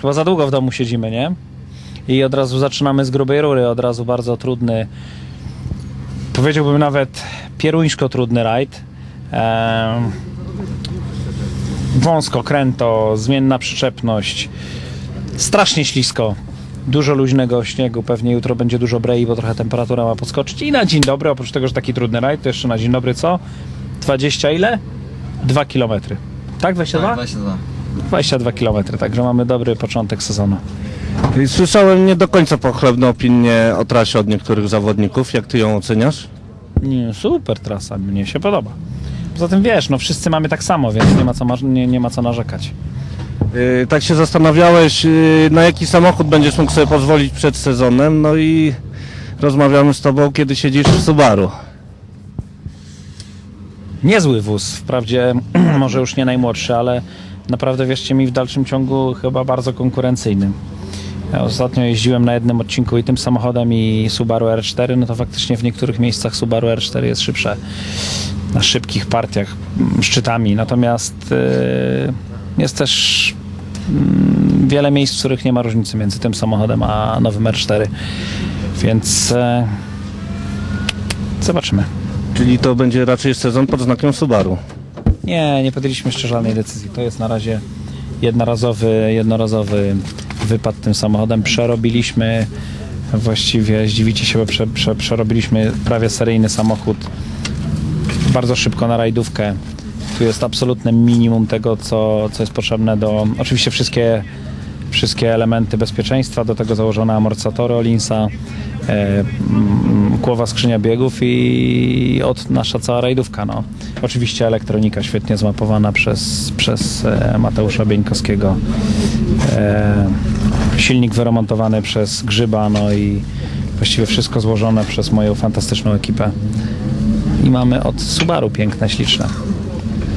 chyba za długo w domu siedzimy, nie? I od razu zaczynamy z grubej rury, od razu bardzo trudny, powiedziałbym nawet pieruńsko trudny rajd. Wąsko, kręto, zmienna przyczepność, strasznie ślisko. Dużo luźnego śniegu, pewnie jutro będzie dużo brei, bo trochę temperatura ma podskoczyć. I na dzień dobry, oprócz tego, że taki trudny rajd, to jeszcze na dzień dobry co? 20 ile? 2 kilometry. Tak, 22? Tak, 22. 22 km, także mamy dobry początek sezonu. Słyszałem nie do końca pochlebne opinie o trasie od niektórych zawodników. Jak ty ją oceniasz? Nie, super trasa, mnie się podoba. Poza tym wiesz, no wszyscy mamy tak samo, więc nie ma co, nie, nie ma co narzekać. Yy, tak się zastanawiałeś, yy, na jaki samochód będziesz mógł sobie pozwolić przed sezonem, no i rozmawiamy z tobą, kiedy siedzisz w Subaru. Niezły wóz, wprawdzie może już nie najmłodszy, ale naprawdę wierzcie mi w dalszym ciągu chyba bardzo konkurencyjny. Ja ostatnio jeździłem na jednym odcinku i tym samochodem i Subaru R4, no to faktycznie w niektórych miejscach Subaru R4 jest szybsze na szybkich partiach mm, szczytami, natomiast yy, jest też mm, wiele miejsc, w których nie ma różnicy między tym samochodem a nowym R4, więc yy, zobaczymy. Czyli to będzie raczej sezon pod znakiem Subaru. Nie, nie podjęliśmy jeszcze żadnej decyzji. To jest na razie jednorazowy, jednorazowy wypad tym samochodem. Przerobiliśmy właściwie, zdziwicie się, bo prze, prze, przerobiliśmy prawie seryjny samochód bardzo szybko na rajdówkę. Tu jest absolutne minimum tego, co, co jest potrzebne do... Oczywiście wszystkie, wszystkie elementy bezpieczeństwa, do tego założone amortyzatory Olinsa, e, mm, kłowa skrzynia biegów i od nasza cała rajdówka. No. Oczywiście elektronika świetnie zmapowana przez, przez e, Mateusza Bieńkowskiego. E, silnik wyremontowany przez Grzyba, no i właściwie wszystko złożone przez moją fantastyczną ekipę. I mamy od Subaru piękne, śliczne.